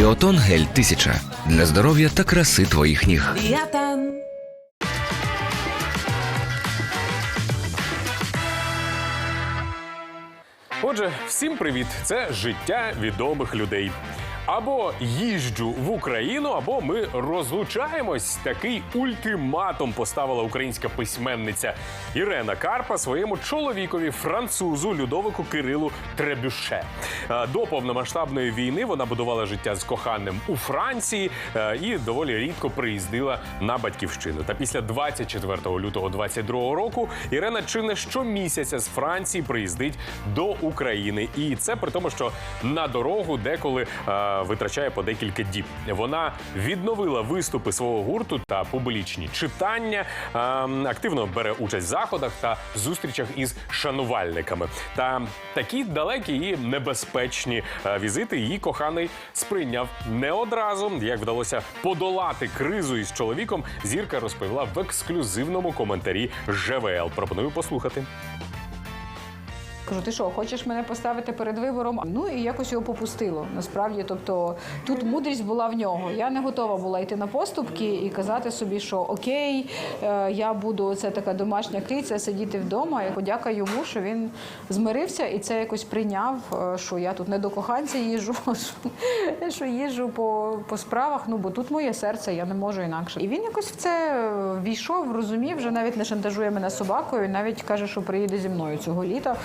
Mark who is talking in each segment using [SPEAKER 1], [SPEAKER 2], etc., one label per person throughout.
[SPEAKER 1] Біотон гель 1000 для здоров'я та краси твоїх ніг.
[SPEAKER 2] Ліотон.
[SPEAKER 3] Отже, всім привіт! Це життя відомих людей. Або їжджу в Україну, або ми розлучаємось. Такий ультиматум поставила українська письменниця Ірена Карпа своєму чоловікові, французу Людовику Кирилу Требюше. Е, До повномасштабної війни вона будувала життя з коханим у Франції е, і доволі рідко приїздила на батьківщину. Та після 24 лютого 22 року Ірена чи не щомісяця з Франції приїздить до України. І це при тому, що на дорогу деколи е, витрачає по декілька діб. Вона відновила виступи свого гурту та публічні читання, е, активно бере участь в заходах та зустрічах із шанувальниками. Та такі далекі і небезпечні е, візити її коханий сприйняв не одразу. Як вдалося подолати кризу із чоловіком, зірка розповіла в ексклюзивному коментарі ЖВЛ. Пропоную послухати.
[SPEAKER 4] Кажу, ти що, хочеш мене поставити перед вибором? Ну і якось його попустило. Насправді, тобто тут мудрість була в нього. Я не готова була йти на поступки і казати собі, що окей, е, я буду це така домашня криця, сидіти вдома. І подяка йому, що він змирився і це якось прийняв, е, що я тут не до коханця їжджу, що- їжджу по, по справах. Ну бо тут моє серце, я не можу інакше. І він якось в це е, війшов, розумів, вже навіть не шантажує мене собакою, навіть каже, що приїде зі мною цього літа.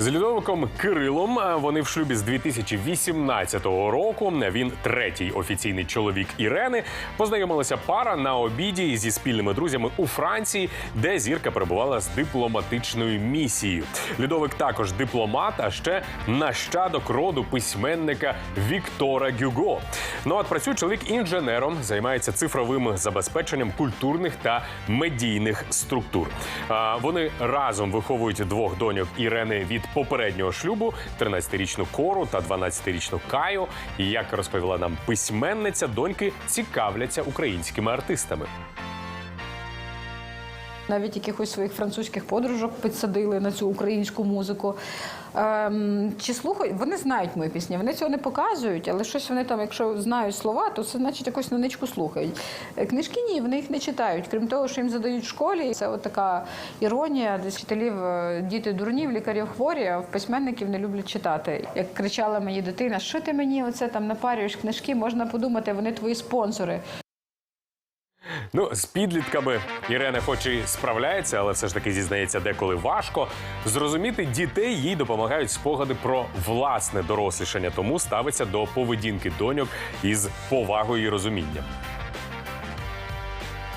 [SPEAKER 3] З Людовиком Кирилом е, вони в шлюбі з 2018 року. Він третій офіційний чоловік Ірени. Познайомилася пара на обіді зі спільними друзями у Франції, де зірка перебувала з дипломатичною місією. Людовик також дипломат, а ще нащадок роду письменника Віктора Гюго. Ну от працює чоловік інженером, займається цифровим забезпеченням культурних та медійних структур. А, Вони разом виховують двох доньок Ірени від попереднього шлюбу: 13-річну Кору та 12-річну Каю. І як розповіла нам письменниця, доньки цікавляться українськими артистами.
[SPEAKER 4] Навіть якихось своїх французьких подружок підсадили на цю українську музику. Ем, чи слухають? Вони знають мої пісні, вони цього не показують, але щось вони там, якщо знають слова, то це значить якусь на ничку слухають. Е, Книжки ні, вони їх не читають. Крім того, що їм задають в школі. Це от така іронія. Десь вчителів е, діти дурні, в лікарів хворі, а в письменників не люблять читати. Як кричала мені дитина, що ти мені оце там напарюєш книжки, можна подумати, вони твої спонсори.
[SPEAKER 3] Ну, з підлітками Ірена хоч і справляється, але все ж таки зізнається деколи важко. Зрозуміти дітей їй допомагають спогади про власне дорослішання, тому ставиться до поведінки доньок із повагою і розумінням.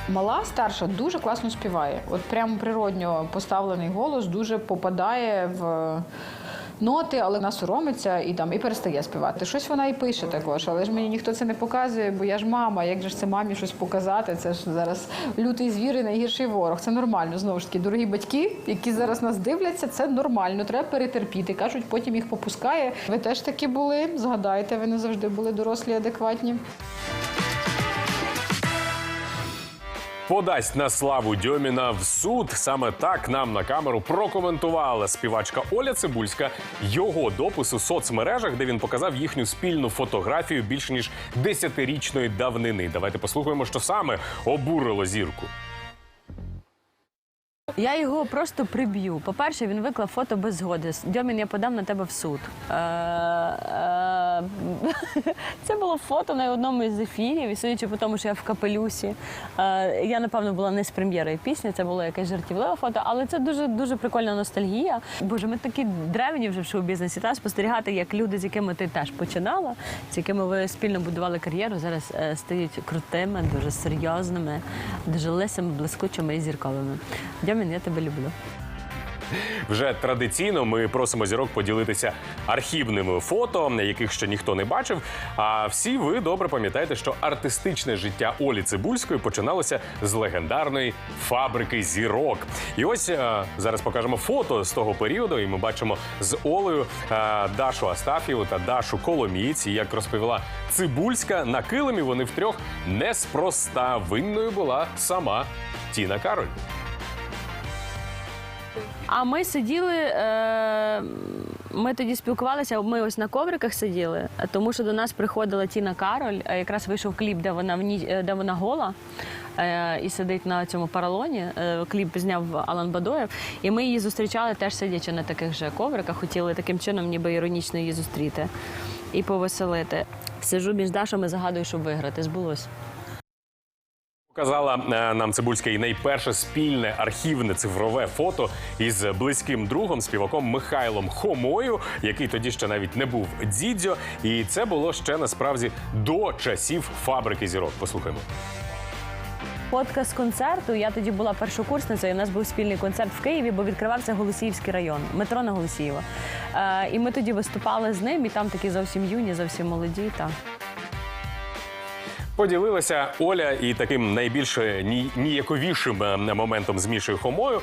[SPEAKER 4] Мала старша дуже класно співає. От прямо природньо поставлений голос дуже попадає в ноти, але вона соромиться і там і перестає співати. Щось вона і пише також, але ж мені ніхто це не показує, бо я ж мама. Як же ж це мамі щось показати? Це ж зараз лютий звір і найгірший ворог. Це нормально. Знову ж таки, дорогі батьки, які зараз нас дивляться, це нормально. Треба перетерпіти. кажуть, потім їх попускає. Ви теж такі були. Згадайте, ви не завжди були дорослі, адекватні.
[SPEAKER 3] Подасть на славу Дьоміна в суд. Саме так нам на камеру прокоментувала співачка Оля Цибульська його допис у соцмережах, де він показав їхню спільну фотографію більш ніж десятирічної давнини. Давайте послухаємо, що саме обурило зірку.
[SPEAKER 5] Я його просто приб'ю. По-перше, він виклав фото без згоди. Дьомін, я подам на тебе в суд. Е, е, Це було фото на одному із ефірів, і судячи по тому, що я в капелюсі. Е, Я, напевно, була не з прем'єрою пісні, це було якесь жартівливе фото, але це дуже дуже прикольна ностальгія. Боже, ми такі древні вже в шоу-бізнесі. Та спостерігати, як люди, з якими ти теж починала, з якими ви спільно будували кар'єру, зараз стають крутими, дуже серйозними, дуже лисими, блискучими і зірковими. Дьомін, я тебе люблю.
[SPEAKER 3] Вже традиційно ми просимо зірок поділитися архівними фото, яких ще ніхто не бачив. А всі ви добре пам'ятаєте, що артистичне життя Олі Цибульської починалося з легендарної фабрики зірок. І ось е, зараз покажемо фото з того періоду, і ми бачимо з Олею е, Дашу Астафєву та Дашу Коломієць. І як розповіла Цибульська, на килимі вони втрьох неспроста винною була сама Тіна Кароль.
[SPEAKER 5] А ми сиділи. Е... Ми тоді спілкувалися, ми ось на ковриках сиділи, тому що до нас приходила Тіна Кароль. Якраз вийшов кліп, де вона в ні- е, де вона гола е, і сидить на цьому паралоні. Кліп зняв Алан Бадоєв. І ми її зустрічали теж сидячи на таких же ковриках. Хотіли таким чином, ніби іронічно її зустріти і повеселити. Сижу між Дашами, загадую, щоб виграти. Збулось.
[SPEAKER 3] Показала е, нам Цибульська і найперше спільне архівне цифрове фото із близьким другом, співаком Михайлом Хомою, який тоді ще навіть не був дідзьо. І це було ще насправді до часів фабрики зірок. Послухаймо.
[SPEAKER 5] Фотка з концерту. Я тоді була першокурсницею. У нас був спільний концерт в Києві, бо відкривався Голосіївський район, метро на Голосіїва. Е, і ми тоді виступали з ним, і там такі зовсім юні, зовсім молоді. Та.
[SPEAKER 3] Поділилася Оля і таким найбільш ні- ніяковішим е, моментом з Мішою Хомою.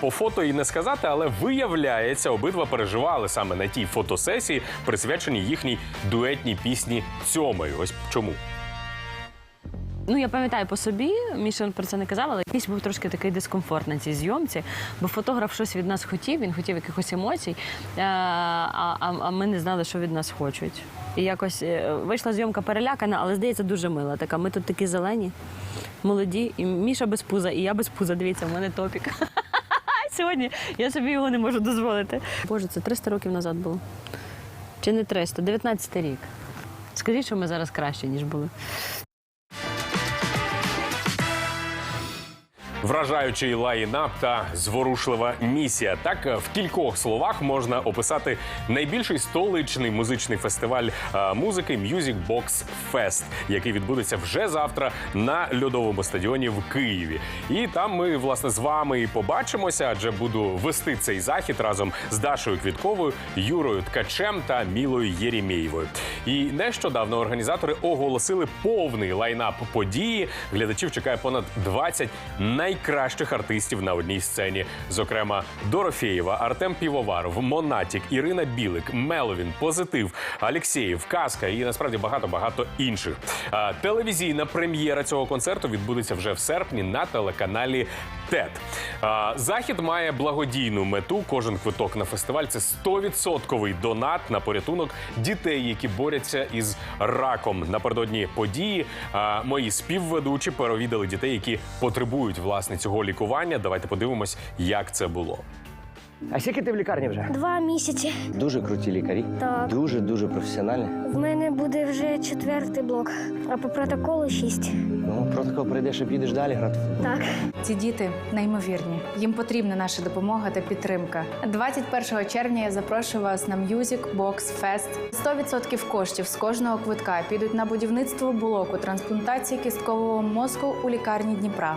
[SPEAKER 3] По фото і не сказати, але виявляється, обидва переживали саме на тій фотосесії, присвяченій їхній дуетній пісні Цьомою. Ось чому.
[SPEAKER 5] Ну, я пам'ятаю по собі, Міша про це не казала, але якийсь був трошки такий дискомфорт на цій зйомці, бо фотограф щось від нас хотів, він хотів якихось емоцій, е, а ми не знали, що від нас хочуть. І якось е, вийшла зйомка перелякана, але здається, дуже мила. Така, ми тут такі зелені, молоді, і Міша без пуза, і я без пуза. Дивіться, в мене топік. Сьогодні я собі його не можу дозволити. Боже, це 300 років назад було. Чи не 300? 19 рік. Скажіть, що ми зараз краще, ніж були.
[SPEAKER 3] Вражаючий лайнап та зворушлива місія. Так е, в кількох словах можна описати найбільший столичний музичний фестиваль е, музики Music Box Fest, який відбудеться вже завтра на льодовому стадіоні в Києві. І там ми власне з вами і побачимося, адже буду вести цей захід разом з Дашою Квітковою, Юрою Ткачем та Мілою Єрімєєвою. І нещодавно організатори оголосили повний лайнап події. Глядачів чекає понад 20 найкращих артистів на одній сцені. Зокрема, Дорофєєва, Артем Півоваров, Монатік, Ірина Білик, Меловін, Позитив, Алєксєєв, Казка і насправді багато багато інших. Телевізійна прем'єра цього концерту відбудеться вже в серпні на телеканалі ТЕТ. Захід має благодійну мету. Кожен квиток на фестиваль це 100% донат на порятунок дітей, які борються із раком. Напередодні події мої співведучі перевідали дітей, які потребують власне цього лікування. Давайте подивимось, як це було.
[SPEAKER 2] А скільки ти в лікарні вже?
[SPEAKER 6] Два місяці.
[SPEAKER 2] Дуже круті лікарі.
[SPEAKER 6] Так.
[SPEAKER 2] Дуже дуже професіональні.
[SPEAKER 6] В мене буде вже четвертий блок, а по протоколу шість.
[SPEAKER 2] Ну, протокол пройдеш і підеш далі грати.
[SPEAKER 6] Так.
[SPEAKER 7] Ці діти неймовірні. Їм потрібна наша допомога та підтримка. 21 червня я запрошую вас на Music Box Fest. 100% коштів з кожного квитка підуть на будівництво блоку трансплантації кісткового мозку у лікарні Дніпра.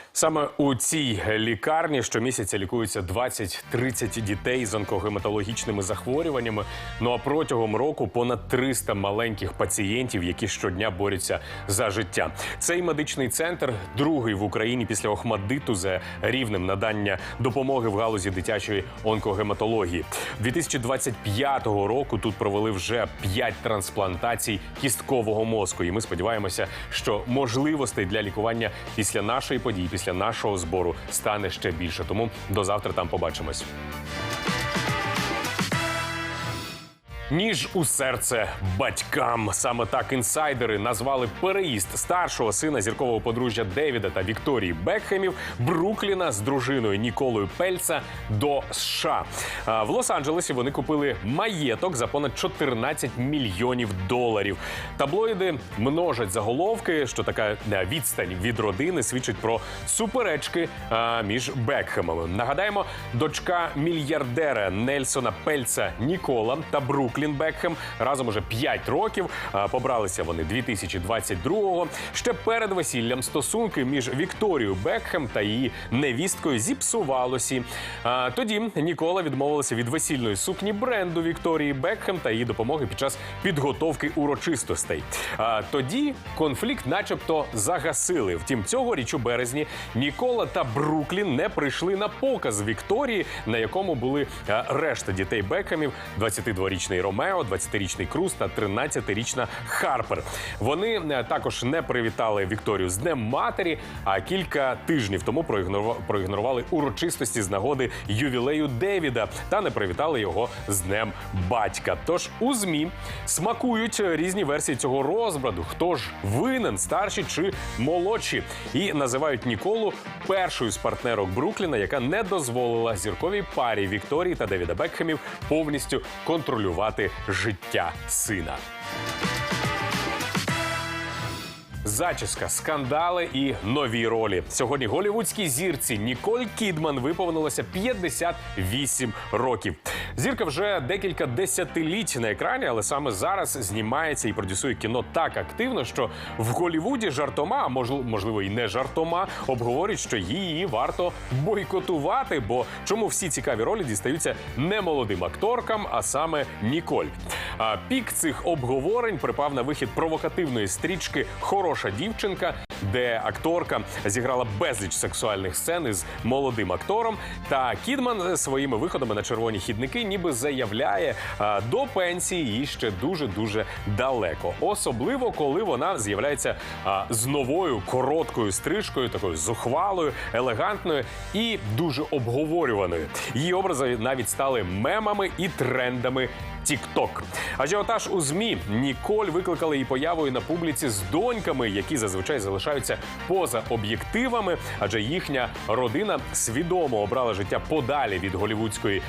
[SPEAKER 3] Саме у цій лікарні щомісяця лікуються 20-30 дітей з онкогематологічними захворюваннями. Ну а протягом року понад 300 маленьких пацієнтів, які щодня борються за життя. Цей медичний центр другий в Україні після Охмаддиту за рівнем надання допомоги в галузі дитячої онкогематології. 2025 року тут провели вже 5 трансплантацій кісткового мозку. І ми сподіваємося, що можливостей для лікування після нашої події, після нашого збору стане ще більше. Тому до завтра там побачимось. Ніж у серце батькам. Саме так інсайдери назвали переїзд старшого сина зіркового подружжя Девіда та Вікторії Бекхемів Брукліна з дружиною Ніколою Пельца до США. В Лос-Анджелесі вони купили маєток за понад 14 мільйонів доларів. Таблоїди множать заголовки, що така е, відстань від родини свідчить про суперечки між Бекхемами. Naгадаємо, дочка мільярдера Нельсона Пельца Нікола та Бруклін Бекхем разом уже 5 років. Побралися вони 2022-го. Ще перед весіллям стосунки між Вікторією Бекхем та її невісткою зіпсувалося. Тоді Нікола відмовилася від весільної сукні бренду Вікторії Бекхем та її допомоги під час підготовки урочистостей. Тоді конфлікт, начебто, загасили. Втім, цьогоріч у березні Нікола та Бруклін не прийшли на показ Вікторії, на якому були решта дітей Бекхемів, 22-річний Роберт Ромео, 20-річний Круз та 13-річна Харпер. Вони е, також не привітали Вікторію з Днем матері. А кілька тижнів тому проігнорува- проігнорували урочистості з нагоди ювілею Девіда та не привітали його з Днем батька. Тож у змі смакують різні версії цього розбраду. Хто ж винен, старші чи молодші, і називають Ніколу першою з партнерок Брукліна, яка не дозволила зірковій парі Вікторії та Девіда Бекхемів повністю контролювати життя сина. Зачіска, скандали і нові ролі. Сьогодні голівудській зірці Ніколь Кідман виповнилося 58 років. Зірка вже декілька десятиліть на екрані, але саме зараз знімається і продюсує кіно так активно, що в Голівуді жартома, а можливо, і не жартома, обговорюють, що її варто бойкотувати. Бо чому всі цікаві ролі дістаються не молодим акторкам, а саме Ніколь. А пік цих обговорень припав на вихід провокативної стрічки Хороша дівчинка, де акторка зіграла безліч сексуальних сцен із молодим актором. Та Кідман своїми виходами на червоні хідники ніби заявляє до пенсії їй ще дуже дуже далеко. Особливо коли вона з'являється з новою короткою стрижкою, такою зухвалою, елегантною і дуже обговорюваною. Її образи навіть стали мемами і трендами. Тік-ток. Ажіотаж у змі Ніколь викликали її появою на публіці з доньками, які зазвичай залишаються поза об'єктивами, адже їхня родина свідомо обрала життя подалі від голівудської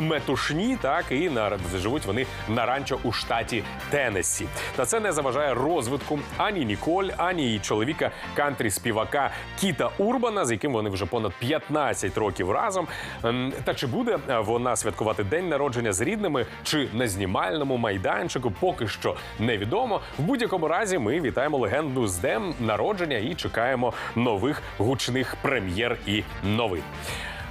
[SPEAKER 3] метушні, так і на живуть вони на ранчо у штаті Теннессі. Та це не заважає розвитку ані Ніколь, ані її чоловіка кантрі співака Кіта Урбана, з яким вони вже понад 15 років разом. Ем, Та чи буде е, вона святкувати день народження з рідними на знімальному майданчику, поки що невідомо. В будь-якому разі ми вітаємо легенду з днем народження і чекаємо нових гучних прем'єр і новин.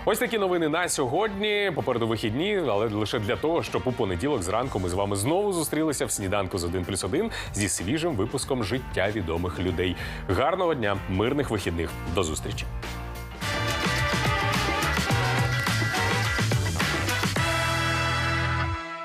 [SPEAKER 3] Ось такі новини на сьогодні. Попереду вихідні, але лише для того, щоб у понеділок зранку ми з вами знову зустрілися в сніданку з 1 плюс 1 зі свіжим випуском життя відомих людей. Гарного дня, мирних вихідних. До зустрічі.